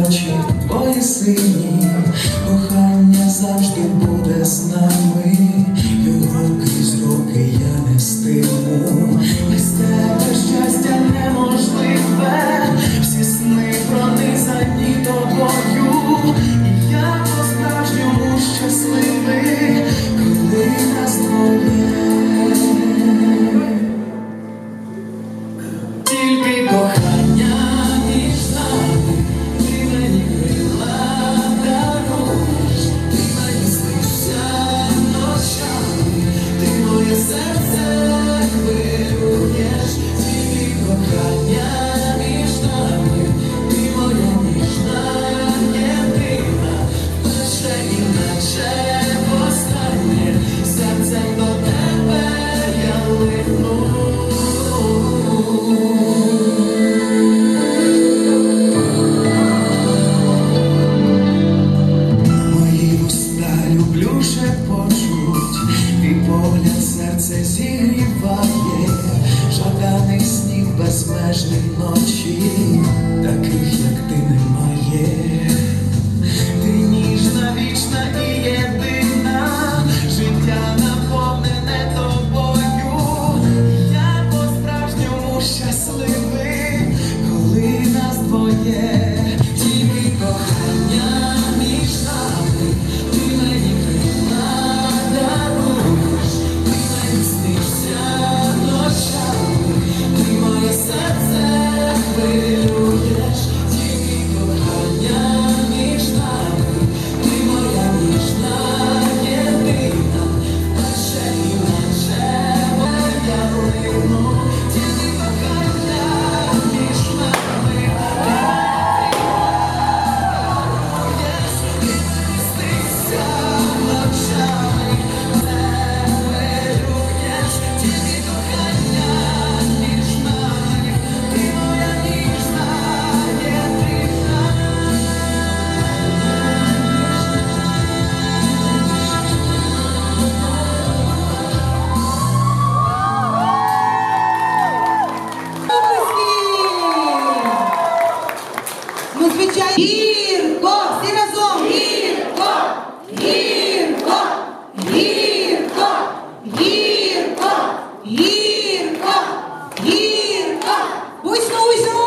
过去 погляд серце зігріває, жаданий сніг безмежний ночі, Гірко! Всі разом! Гірко! Гірко! Гірко! Гірко! Гірко! Гірко! Уйсно, уйсно!